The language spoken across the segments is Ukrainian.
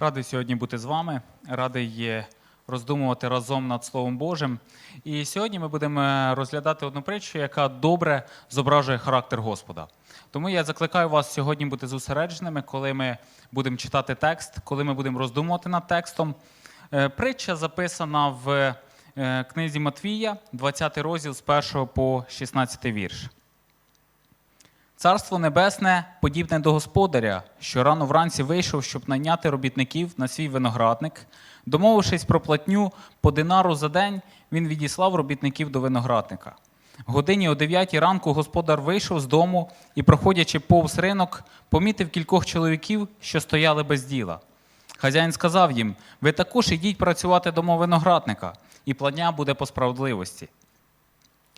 Радий сьогодні бути з вами, радий роздумувати разом над Словом Божим. І сьогодні ми будемо розглядати одну притчу, яка добре зображує характер Господа. Тому я закликаю вас сьогодні бути зосередженими, коли ми будемо читати текст, коли ми будемо роздумувати над текстом. Е, Притча записана в е, книзі Матвія, 20 розділ з 1 по 16 вірш. Царство Небесне подібне до господаря, що рано вранці вийшов, щоб найняти робітників на свій виноградник. Домовившись про платню по динару за день, він відіслав робітників до виноградника. Годині о 9 ранку господар вийшов з дому і, проходячи повз ринок, помітив кількох чоловіків, що стояли без діла. Хазяїн сказав їм: Ви також ідіть працювати до виноградника, і платня буде по справедливості.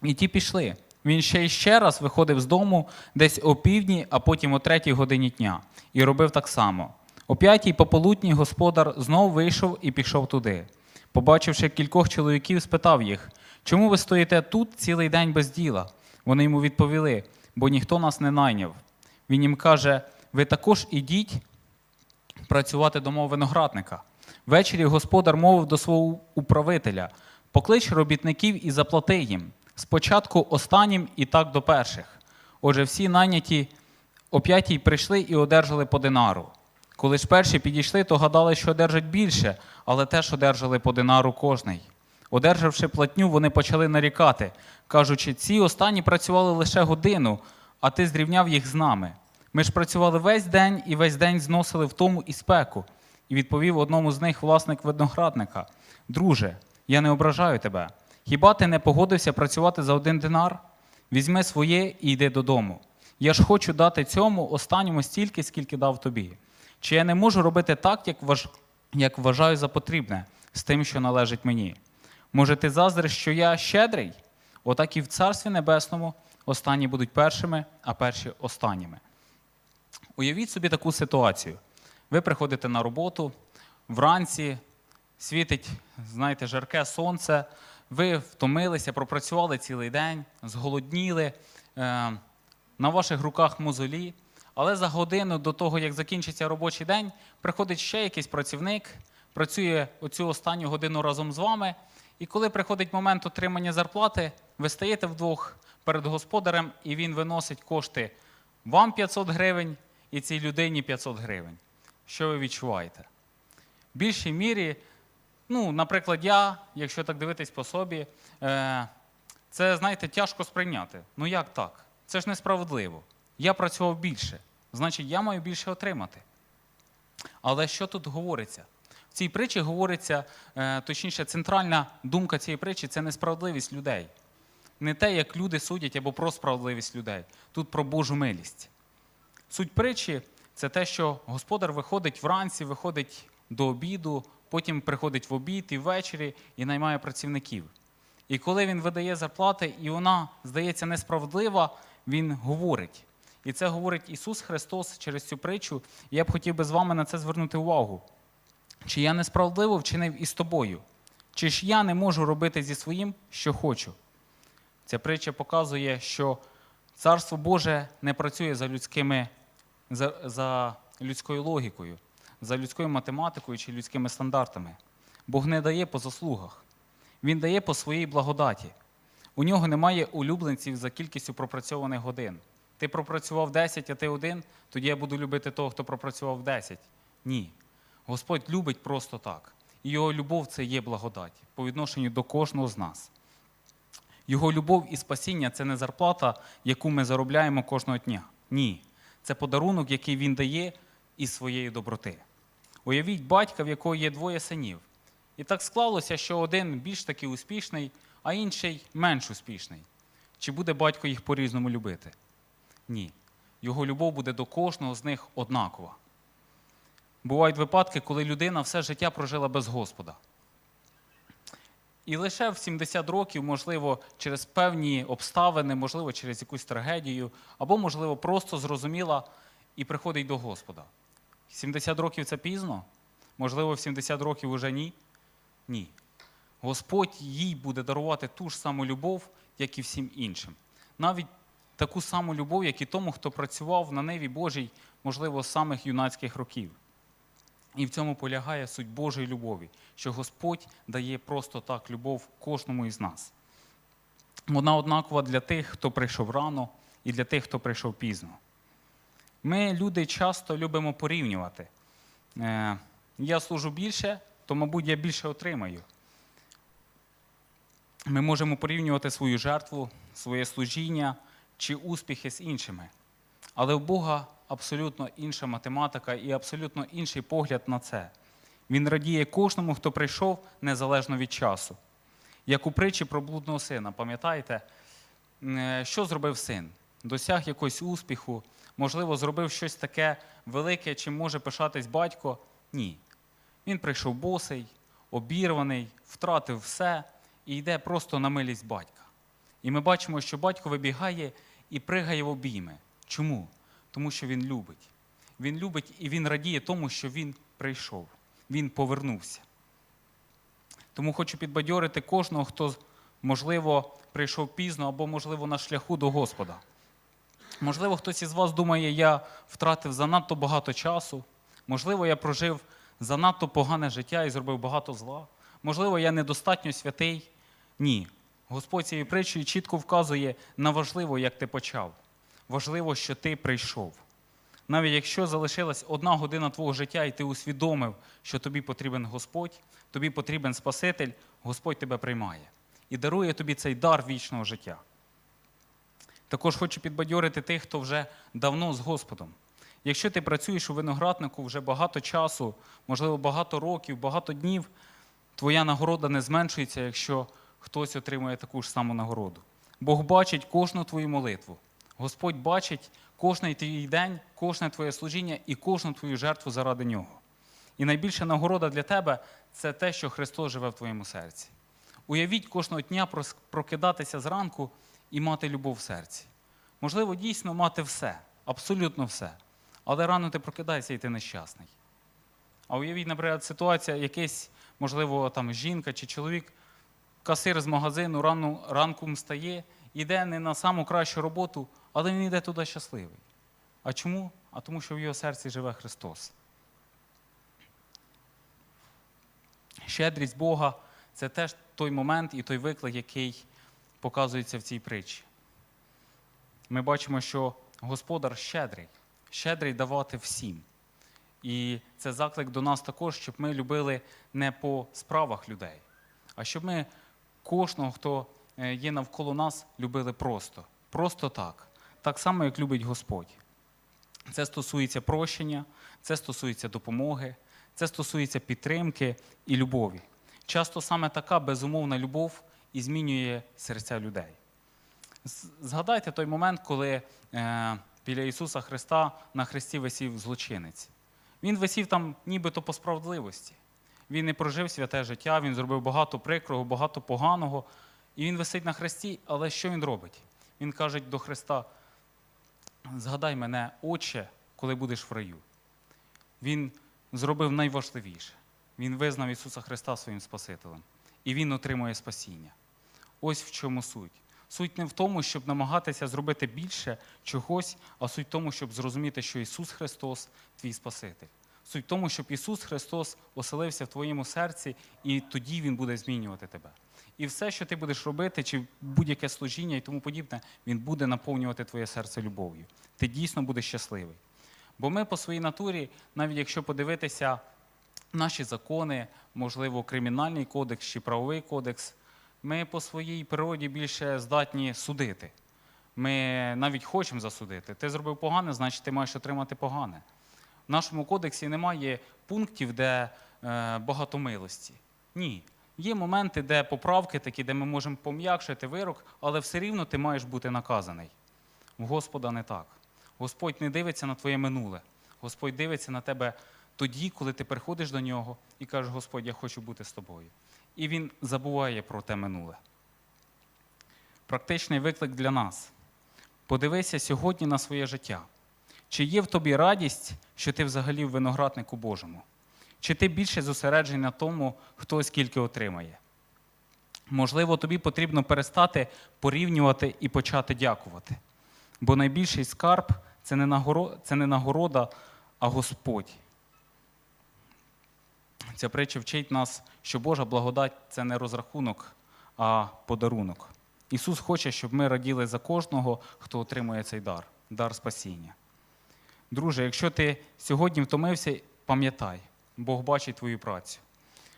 І ті пішли. Він ще й ще раз виходив з дому десь о півдні, а потім о третій годині дня, і робив так само. О п'ятій пополудні господар знов вийшов і пішов туди. Побачивши кількох чоловіків, спитав їх, чому ви стоїте тут цілий день без діла? Вони йому відповіли, бо ніхто нас не найняв. Він їм каже: ви також ідіть працювати до виноградника. Ввечері господар мовив до свого управителя: поклич робітників і заплати їм. Спочатку останнім і так до перших. Отже, всі найняті о п'ятій прийшли і одержали по динару. Коли ж перші підійшли, то гадали, що одержать більше, але теж одержали по динару кожний. Одержавши платню, вони почали нарікати, кажучи, ці останні працювали лише годину, а ти зрівняв їх з нами. Ми ж працювали весь день і весь день зносили в тому і спеку. І відповів одному з них власник виноградника: Друже, я не ображаю тебе. Хіба ти не погодився працювати за один динар? Візьми своє і йди додому. Я ж хочу дати цьому останньому стільки, скільки дав тобі. Чи я не можу робити так, як, важ... як вважаю за потрібне, з тим, що належить мені? Може, ти заздриш, що я щедрий? Отак і в Царстві Небесному останні будуть першими, а перші останніми. Уявіть собі таку ситуацію. Ви приходите на роботу, вранці світить, знаєте, жарке сонце, ви втомилися, пропрацювали цілий день, зголодніли, е, на ваших руках мозолі. Але за годину до того, як закінчиться робочий день, приходить ще якийсь працівник, працює оцю останню годину разом з вами. І коли приходить момент отримання зарплати, ви стаєте вдвох перед господарем, і він виносить кошти вам 500 гривень і цій людині 500 гривень. Що ви відчуваєте? В більшій мірі, ну, наприклад, я, якщо так дивитись по собі, е, це, знаєте, тяжко сприйняти. Ну як так? Це ж несправедливо. Я працював більше, значить, я маю більше отримати. Але що тут говориться? В цій притчі говориться, е, точніше, центральна думка цієї притчі це несправедливість людей. Не те, як люди судять або про справедливість людей. Тут про Божу милість. Суть притчі це те, що господар виходить вранці, виходить до обіду, потім приходить в обід і ввечері і наймає працівників. І коли він видає зарплати, і вона здається несправедлива, він говорить. І це говорить Ісус Христос через цю притчу. І я б хотів би з вами на це звернути увагу. Чи я несправедливо вчинив із тобою? Чи ж я не можу робити зі своїм, що хочу? Ця притча показує, що Царство Боже не працює за людськими, за, за людською логікою, за людською математикою чи людськими стандартами. Бог не дає по заслугах. Він дає по своїй благодаті. У нього немає улюбленців за кількістю пропрацьованих годин. Ти пропрацював 10, а ти один, тоді я буду любити того, хто пропрацював 10. Ні. Господь любить просто так. І його любов це є благодать по відношенню до кожного з нас. Його любов і спасіння це не зарплата, яку ми заробляємо кожного дня. Ні. Це подарунок, який він дає із своєї доброти. Уявіть батька, в якого є двоє синів. І так склалося, що один більш таки успішний, а інший менш успішний. Чи буде батько їх по-різному любити? Ні. Його любов буде до кожного з них однакова. Бувають випадки, коли людина все життя прожила без Господа. І лише в 70 років, можливо, через певні обставини, можливо, через якусь трагедію, або, можливо, просто зрозуміла і приходить до Господа. 70 років це пізно? Можливо, в 70 років уже ні? Ні. Господь їй буде дарувати ту ж саму любов, як і всім іншим. Навіть таку саму любов, як і тому, хто працював на ниві Божій, можливо, з самих юнацьких років. І в цьому полягає суть Божої любові, що Господь дає просто так любов кожному із нас. Вона однакова для тих, хто прийшов рано, і для тих, хто прийшов пізно. Ми, люди, часто любимо порівнювати. Е, Я служу більше, то, мабуть, я більше отримаю. Ми можемо порівнювати свою жертву, своє служіння чи успіхи з іншими. Але у Бога абсолютно інша математика і абсолютно інший погляд на це. Він радіє кожному, хто прийшов незалежно від часу. Як у притчі про блудного сина, пам'ятаєте, Е, що зробив син? Досяг якогось успіху, можливо, зробив щось таке велике, чим може пишатись батько? Ні. Він прийшов босий, обірваний, втратив все і йде просто на милість батька. І ми бачимо, що батько вибігає і пригає в обійми. Чому? Тому що він любить. Він любить і він радіє тому, що він прийшов, він повернувся. Тому хочу підбадьорити кожного, хто, можливо, прийшов пізно або, можливо, на шляху до Господа. Можливо, хтось із вас думає, я втратив занадто багато часу. Можливо, я прожив занадто погане життя і зробив багато зла. Можливо, я недостатньо святий. Ні. Господь цією притчею чітко вказує на важливо, як ти почав. Важливо, що ти прийшов. Навіть якщо залишилась одна година твого життя, і ти усвідомив, що тобі потрібен Господь, тобі потрібен Спаситель, Господь тебе приймає і дарує тобі цей дар вічного життя. Також хочу підбадьорити тих, хто вже давно з Господом. Якщо ти працюєш у винограднику вже багато часу, можливо, багато років, багато днів, твоя нагорода не зменшується, якщо хтось отримує таку ж саму нагороду. Бог бачить кожну твою молитву. Господь бачить кожний твій день, кожне твоє служіння і кожну твою жертву заради нього. І найбільша нагорода для тебе це те, що Христос живе в твоєму серці. Уявіть кожного дня прокидатися зранку і мати любов в серці. Можливо, дійсно мати все, абсолютно все. Але рано ти прокидаєшся і ти нещасний. А уявіть, наприклад, ситуація, якась, можливо, там жінка чи чоловік, касир з магазину рано, ранком встає, йде не на саму кращу роботу, але він йде туди щасливий. А чому? А тому, що в його серці живе Христос. Щедрість Бога це теж той момент і той виклик, який показується в цій притчі. Ми бачимо, що Господар щедрий, щедрий давати всім. І це заклик до нас також, щоб ми любили не по справах людей, а щоб ми кожного, хто е, є навколо нас, любили просто. Просто так. Так само, як любить Господь. Це стосується прощення, це стосується допомоги, це стосується підтримки і любові. Часто саме така безумовна любов і змінює серця людей. Згадайте той момент, коли е, біля Ісуса Христа на хресті висів злочинець. Він висів там нібито по справедливості. Він не прожив святе життя, він зробив багато прикрого, багато поганого. І він висить на хресті, але що він робить? Він каже до Христа: згадай мене, Отче, коли будеш в раю. Він зробив найважливіше. Він визнав Ісуса Христа своїм Спасителем. І Він отримує спасіння. Ось в чому суть. Суть не в тому, щоб намагатися зробити більше чогось, а суть в тому, щоб зрозуміти, що Ісус Христос твій Спаситель. Суть в тому, щоб Ісус Христос оселився в твоєму серці, і тоді Він буде змінювати тебе. І все, що ти будеш робити, чи будь-яке служіння і тому подібне, Він буде наповнювати твоє серце любов'ю. Ти дійсно будеш щасливий. Бо ми по своїй натурі, навіть якщо подивитися наші закони, можливо, кримінальний кодекс чи правовий кодекс, ми по своїй природі більше здатні судити. Ми навіть хочемо засудити. Ти зробив погане, значить ти маєш отримати погане. В нашому кодексі немає пунктів, де е, багато милості. Ні. Є моменти, де поправки такі, де ми можемо пом'якшити вирок, але все рівно ти маєш бути наказаний. В Господа не так. Господь не дивиться на твоє минуле. Господь дивиться на тебе тоді, коли ти приходиш до нього і кажеш, Господь, я хочу бути з тобою. І він забуває про те минуле. Практичний виклик для нас. Подивися сьогодні на своє життя. Чи є в тобі радість, що ти взагалі в винограднику Божому? Чи ти більше зосереджений на тому, хто скільки отримає? Можливо, тобі потрібно перестати порівнювати і почати дякувати. Бо найбільший скарб це не нагорода, а Господь. Ця притча вчить нас, що Божа благодать це не розрахунок, а подарунок. Ісус хоче, щоб ми раділи за кожного, хто отримує цей дар дар спасіння. Друже, якщо ти сьогодні втомився, пам'ятай, Бог бачить твою працю.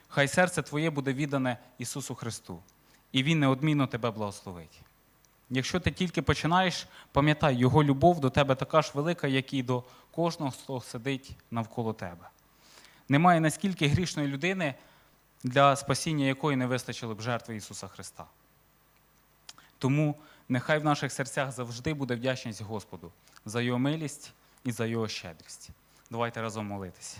Хай серце твоє буде віддане Ісусу Христу, і Він неодмінно тебе благословить. Якщо ти тільки починаєш, пам'ятай, Його любов до тебе така ж велика, як і до кожного, хто сидить навколо тебе. Немає наскільки грішної людини, для спасіння якої не вистачило б жертви Ісуса Христа. Тому нехай в наших серцях завжди буде вдячність Господу за Його милість і за Його щедрість. Давайте разом молитися.